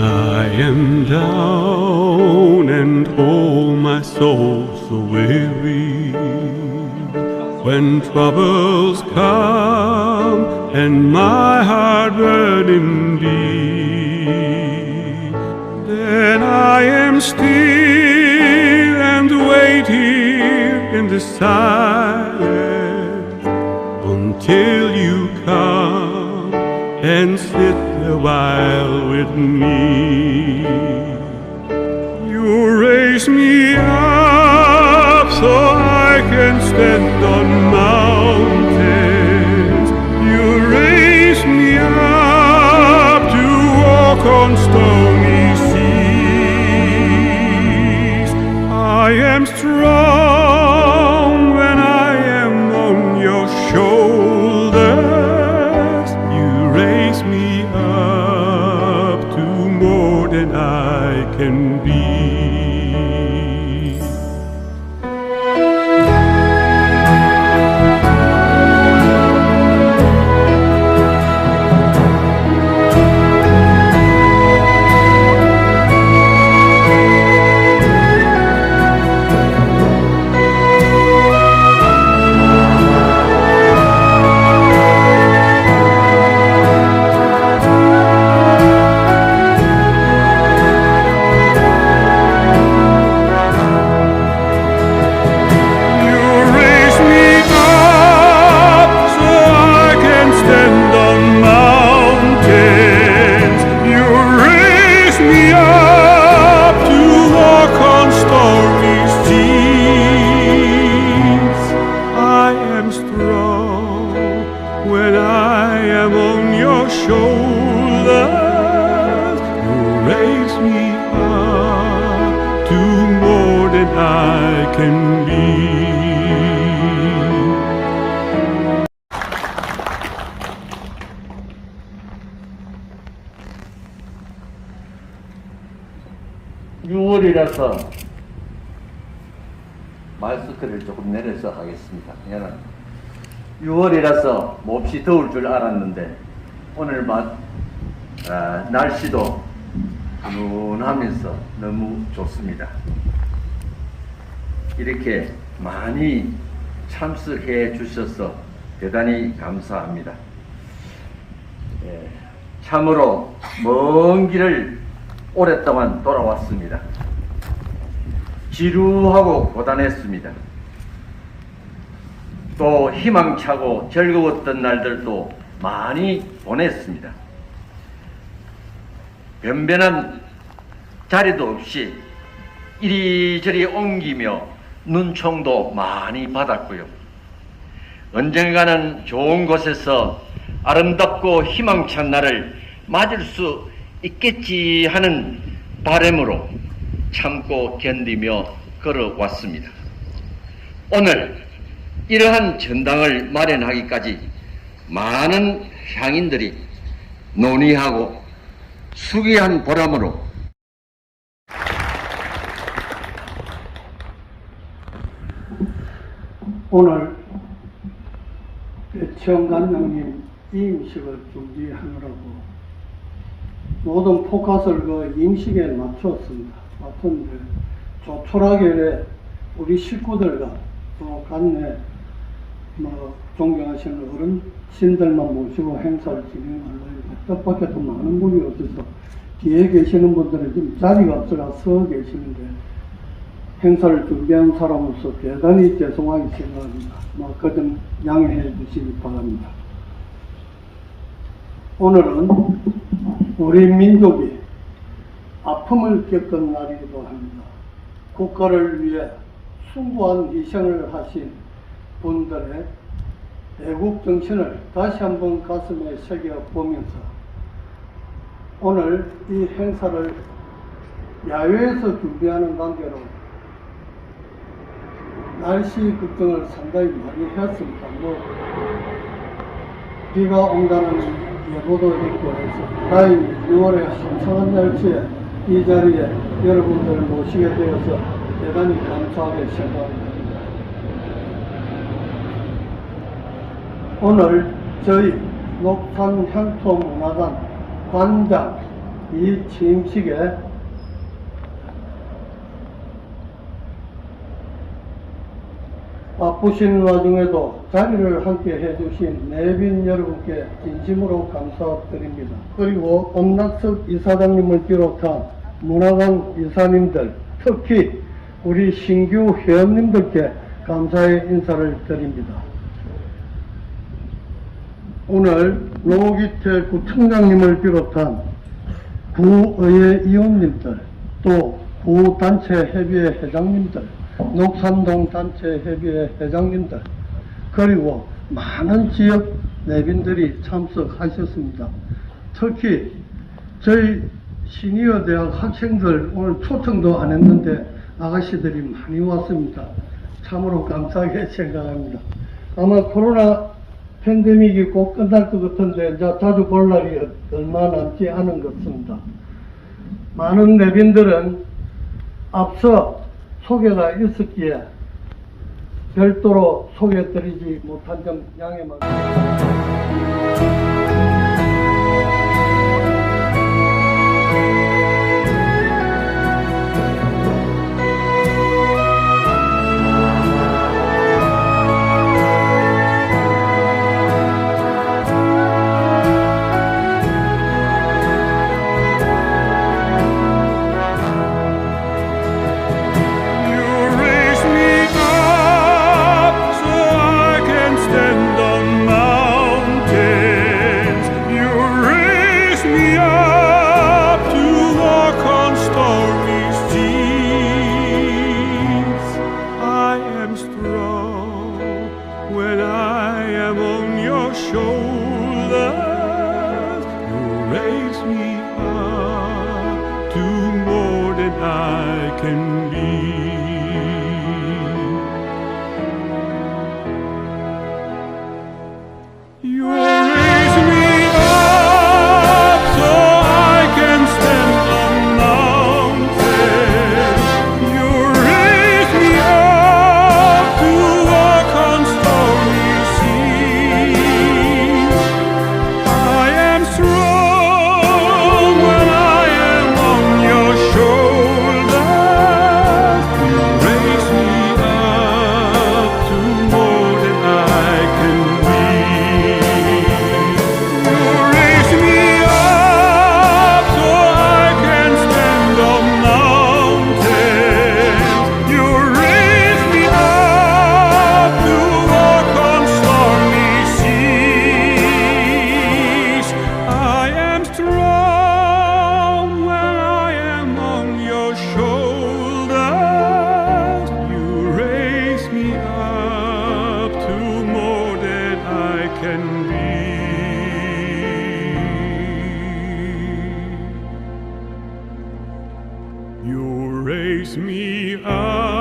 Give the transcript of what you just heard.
I am down and oh my soul so weary. When troubles come and my heart burning deep Then I am still and wait here in the silence Until you come and sit while with me. You raise me up so I can stand on mountains. You raise me up to walk on stony seas. I am strong to more than I can be. 유월이라서 마스크를 조금 내려서 하겠습니다. 왜냐면 6월이라서 몹시 더울 줄 알았는데 오늘 맛 아, 날씨도 훈훈하면서 너무 좋습니다. 이렇게 많이 참석해 주셔서 대단히 감사합니다. 예, 참으로 먼 길을 오랫동안 돌아왔습니다. 지루하고 고단했습니다. 또 희망차고 즐거웠던 날들도 많이 보냈습니다. 변변한 자리도 없이 이리저리 옮기며 눈총도 많이 받았고요. 언젠가는 좋은 곳에서 아름답고 희망찬 날을 맞을 수 있겠지 하는 바람으로 참고 견디며 걸어왔습니다. 오늘 이러한 전당을 마련하기까지 많은 향인들이 논의하고 수기한 보람으로 오늘 배치영 관장님 임식을 준비하느라고 모든 포커스를 그 임식에 맞췄습니다. 맞췄는데 조촐하게 우리 식구들과 또 간내 뭐 존경하시는 어른 신들만 모시고 행사를 진행하려고 뜻밖의 또 많은 분이 없어서 뒤에 계시는 분들은 지금 자리가 없어서 서 계시는데 행사를 준비한 사람으로서 대단히 죄송하게 생각합니다. 뭐, 그좀 양해해 주시기 바랍니다. 오늘은 우리 민족이 아픔을 겪은 날이기도 합니다. 국가를 위해 숭고한 희생을 하신 분들의 애국 정신을 다시 한번 가슴에 새겨 보면서 오늘 이 행사를 야외에서 준비하는 관계로 날씨 걱정을 상당히 많이 했습니다. 뭐 비가 온다는 예보도 있고 해서 다행히 6월에 한창한 날씨에 이 자리에 여러분들을 모시게 되어서 대단히 감사하게 생각합니다. 오늘 저희 녹산 향토문화관 관장 이 취임식에 바쁘신 와중에도 자리를 함께 해주신 내빈 여러분께 진심으로 감사드립니다. 그리고 엄낙석 이사장님을 비롯한 문화관 이사님들, 특히 우리 신규 회원님들께 감사의 인사를 드립니다. 오늘 노기태 구청장님을 비롯한 구의회 의원님들, 또 구단체 협의회 회장님들, 녹산동 단체 협의회 회장님들, 그리고 많은 지역 내빈들이 참석하셨습니다. 특히 저희 시니어 대학 학생들 오늘 초청도 안 했는데 아가씨들이 많이 왔습니다. 참으로 감사하게 생각합니다. 아마 코로나 팬데믹이 꼭 끝날 것 같은데 이제 자주 볼 날이 얼마 남지 않은 것 같습니다. 많은 내빈들은 앞서 소개가 있었기에 별도로 소개드리지 못한 점 양해만. You can raise me up